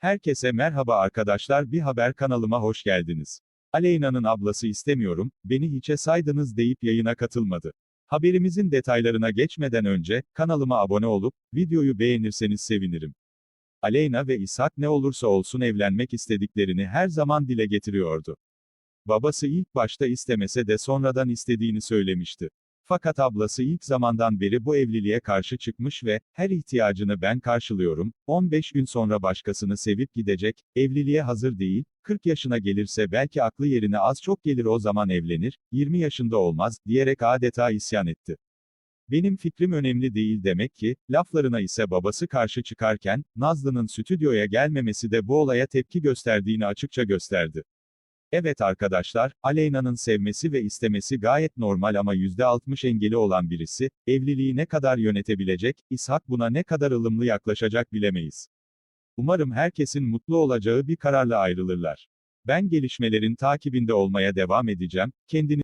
Herkese merhaba arkadaşlar bir haber kanalıma hoş geldiniz. Aleyna'nın ablası istemiyorum, beni hiçe saydınız deyip yayına katılmadı. Haberimizin detaylarına geçmeden önce, kanalıma abone olup, videoyu beğenirseniz sevinirim. Aleyna ve İshak ne olursa olsun evlenmek istediklerini her zaman dile getiriyordu. Babası ilk başta istemese de sonradan istediğini söylemişti. Fakat ablası ilk zamandan beri bu evliliğe karşı çıkmış ve, her ihtiyacını ben karşılıyorum, 15 gün sonra başkasını sevip gidecek, evliliğe hazır değil, 40 yaşına gelirse belki aklı yerine az çok gelir o zaman evlenir, 20 yaşında olmaz, diyerek adeta isyan etti. Benim fikrim önemli değil demek ki, laflarına ise babası karşı çıkarken, Nazlı'nın stüdyoya gelmemesi de bu olaya tepki gösterdiğini açıkça gösterdi. Evet arkadaşlar, Aleyna'nın sevmesi ve istemesi gayet normal ama %60 engeli olan birisi, evliliği ne kadar yönetebilecek, İshak buna ne kadar ılımlı yaklaşacak bilemeyiz. Umarım herkesin mutlu olacağı bir kararla ayrılırlar. Ben gelişmelerin takibinde olmaya devam edeceğim, kendini